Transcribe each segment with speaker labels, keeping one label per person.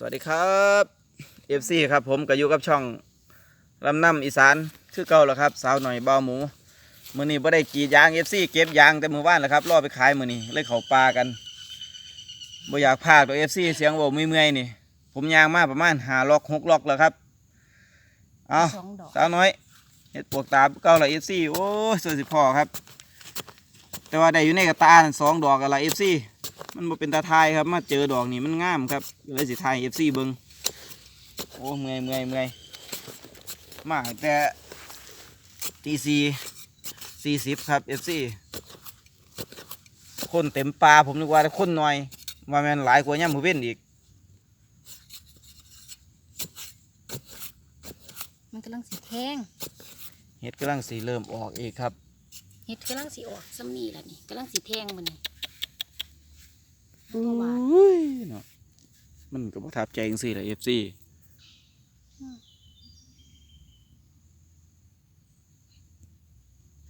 Speaker 1: สวัสดีครับ FC ครับผมก็อยู่กับช่องลำน้ำอีสานคือเก่าแล้วครับ สาวหน่อยเบาหมูมือนี้บ่ได้กรีดยาง FC เก็บยางแต่มือว่านแล้วครับรอไปขายมือนี้เลยเขาปลากันบ่อยากพากตัว FC เสียงโวเมื่อยๆนี่ ผมยางมาประมาณหาล็อกหกล็อกแล้วครับเอา
Speaker 2: สองดอก
Speaker 1: สาวน้อยเฮ็ดปวกตาเก่าละ FC โอ้ยสวยสิพ่อครับ แต่ว่าได้อยู่ในกระตานั่นสองดอกกันละ FC มันบ่เป็นตาทายครับ มาเจอดอกนี่มันงามครับก็เลยสิทาย FC เบิงโอ้เมื่อยเมื่อยเมื่อยมาตั้งแต่ตีสี่สี่สิบครับ FC คนเต็มปลาผมนึกว่าแต่คนน้อย ว่าแมันหลายกว่าย่ำมือเว้นอีก
Speaker 2: มันกำลังสีแทง
Speaker 1: เห็ดกำลังสีเริ่มออกอีกครับ
Speaker 2: เห็ดกำลังสีออกซ้ำนี่แหละนี่กำลังสีแทงมันนี่
Speaker 1: โอ้ยเนาะมันก็ประทับใจจริงๆแหละ FC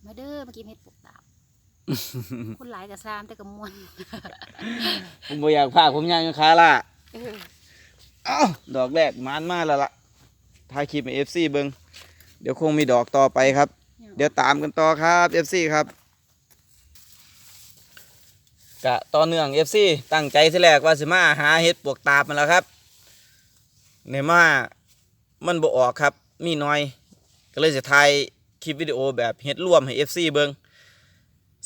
Speaker 2: มาเด้อมากินเห็ดปลูกตาบคนหลายกับซามแต่กับมวน
Speaker 1: ผมบ่อยากพากผมย่างอยู่คาล่ะ
Speaker 2: เออ
Speaker 1: เอ้าดอกแรกมานมาแล้วล่ะถ่ายคลิปให้ FC เบิงเดี๋ยวคงมีดอกต่อไปครับ เดี๋ยวตามกันต่อครับ FC ครับ กะต่อเนื่อง FC ตั้งใจที่แรกว่าสิมาหาเห็ดปวกตาบมันแล้วครับในมามันบ่ออกครับมีน้อย ก็เลยจะถ่ายคลิปวิดีโอแบบเห็ดร่วมให้ FC เบิง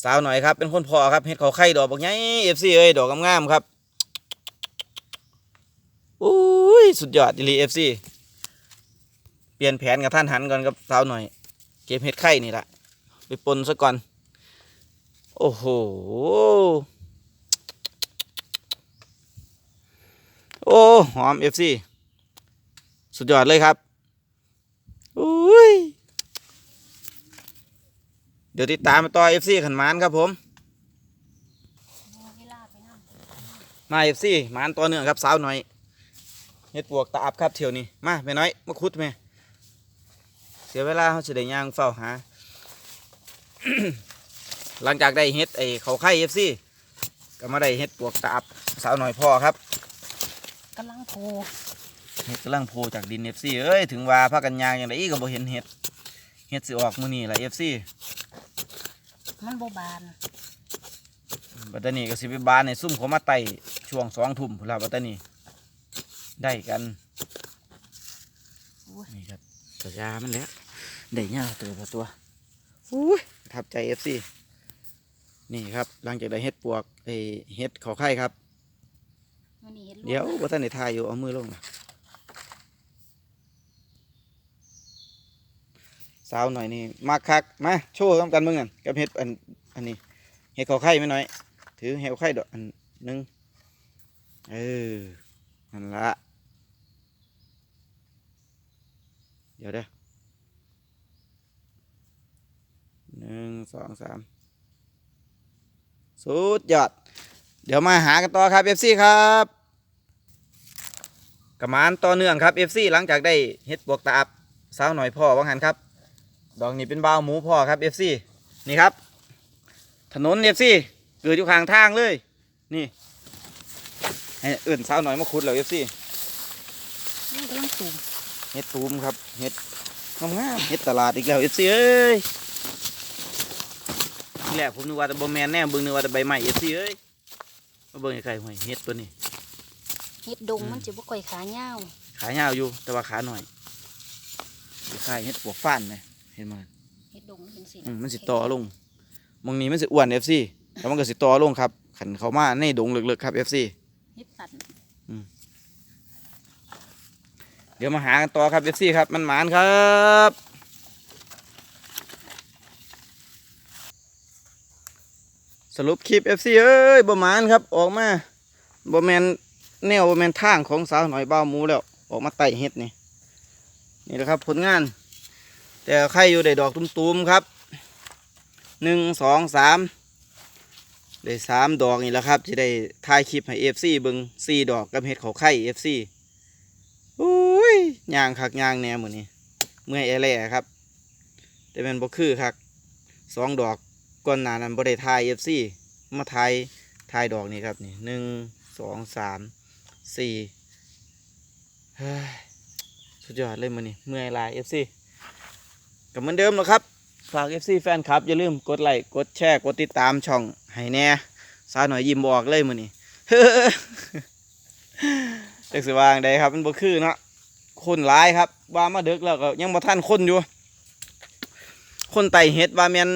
Speaker 1: สาวหน่อยครับเป็นคนพอครับเห็ดเขาไข่ดอกบักใหญ่ FC เอ้ยดอกงามๆครับอุ้ยสุดยอดดิลี FC เปลี่ยนแผนกับท่านหันก่อนกับสาวหน่อย เก็บเห็ดไข่นี่แหละไปปนซะก่อน โอ้โห โอ้หอม FC สุดยอดเลยครับอุ้ยเดี๋ยวติดตามมาต่อ FC ขันมานครับผม
Speaker 2: เวลาไปนั่ง
Speaker 1: มา FC หมานต่อเนื่องครับสาวหน่อยเฮ็ดปวกตาอับครับเที่ยวนี้มาไปน้อยมาคุดไหมเสียเวลาเขาจะได้ย่างเฝ้าหาหลังจากได้เฮ็ดไอ้เขาไข่ FC ก็มาได้เฮ็ดปวกตาอับสาวหน่อยพ่อครับำ
Speaker 2: ลังโผล่
Speaker 1: เฮ็ดกำลังโผล่จากดิน FC เอ้ยถึงว่าพากันย่างอย่างไรก็บ่เห็นเฮ็ดเฮ็ดสิออกมื้อนี้ล่ะ FC
Speaker 2: มันโบบาน
Speaker 1: บัดตานี้ก็สิไปบานในซุ่มเขามาไต่ช่วงสองทุ่มพุ่นละบัดตานี้ได้กัน
Speaker 2: อุ้ย
Speaker 1: นี่ครับตัวยามันแล้วได้เงาตัวละตัวอุ้ยประทับใจเอฟซีนี่ครับหลังจากได้เฮ็ดปวกไอเฮ็ดเขาไข่ครับ
Speaker 2: มันนี่เห็ด
Speaker 1: เดี๋ยวว่าท่านในทายอยู่เอามือลงนะสาวหน่อยนี่มาคักมาโชว์ต้องกันมึงกันกับเฮ็ดอันอันนี้เฮ็ดเขาไข่ไม่น้อย ถือเฮ็ดเขาไข่ดอกอันหนึงเออนั่นละเดี๋ยวเด้อหนึ่งสองสามสุดยอด เดี๋ยวมาหากันต่อครับเอฟซีครับกระมานต่อเนื่องครับ FC หลังจากได้เฮ็ดบวกตาอับสาวหน่อยพ่อว่างหันครับ ดอกนี้เป็นบ่าวหมูพ่อครับ FC นี่ครับ ถนน FC เกิดอยู่ข้างทางเลย นี่ให้เอื่นสาวหน่อยมาขุดแล้ว FC
Speaker 2: มันกำลังสูง
Speaker 1: เฮ็ดตูมครับเฮ็ดงามๆเฮ็ดตลาดอีกแล้ว FC เอ้ยที่แรกผมนึกว่าแต่บ่แมนแน่เบิ่งนึกว่าแต่ใบไม้ FC เอ้ย มาเบิ่งไกลๆห้วยเฮ็ดตัวนี้
Speaker 2: เห็ดดงมันจะบ่ค่อยขาเงาว
Speaker 1: ขายาวอยู่ แต่ว่าขาหน่อยขายเฮ็ดปวกฟ้านเลยเห็นมั้ย
Speaker 2: เห็ดดงมันเป็นสี
Speaker 1: อืมมันสิต่อลงมองนี้มันสิอ้วน FC แล้วมันก็สิต่อลงครับ ขันเขามาในดงลึกๆครับ FC
Speaker 2: เห็ดตัน
Speaker 1: เดี๋ยวมาหากันต่อครับ FC ครับ มันหมานครับ สรุปคลิป FC เอ้ยบ่มานครับออกมาบ่แมนแนวบ่แมนทางของสาวหน่อยเบ้าหมูแล้ว ออกมาไต่เฮ็ดนี่นี่แหละครับผลงาน แต่ใครอยู่ได้ดอกตุ้มๆครับหนึ่งสองสามได้สามดอกนี่แหละครับจะได้ถ่ายคลิปให้เอฟซีเบิงสี่ดอกกับเห็ดเขาไข่เอฟซีอุ้ยยางคักยางแนวหมือนี้เมื่อยแอแล่ครับ แต่แมันบ่คือคักสองดอก ก่อนหน้านั้นบ่ได้ถ่ายเอฟซีมาถ่ายถ่ายดอกนี่ครับนี่หนึ่งสองสามสี่เฮ้สุดยอดเลยมื้อนี้เมื่อยลาย FC ก็เหมือนเดิมแล้วครับ ฝาก FC แฟนคลับ อย่าลืมกดไลค์กดแชร์กดติดตามช่องให้แน่สาวหน่อยยิ้มบอกเลยมื้อนี้จักสว่างใดครับมันบ่คือเนาะคนหลายครับว่ามาเดึกแล้วก็ยังบ่ทันคนอยู่ คนไต่เห็ดว่าแม่น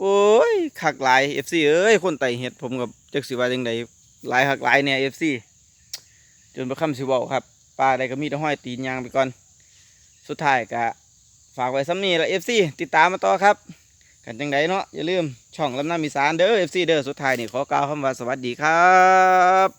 Speaker 1: โอ้ยคักหลายเอฟซีเอ้ยคนไต่เห็ดผมกับจักสิว่าจังไดหลายคักหลายเนี่ยเอฟซีจนบ่คำสิเว้าครับปลาใดก็มีแต่ห้อยตีนยางไปก่อน สุดท้ายก็ฝากไว้ซ้ำนี่ละเอฟซีติดตามมาต่อครับ กันจังไดเนาะอย่าลืมช่องลำน้ำมีสานเด้อเอฟซีเด้อสุดท้ายนี่ขอกล่าวคำว่าสวัสดีครับ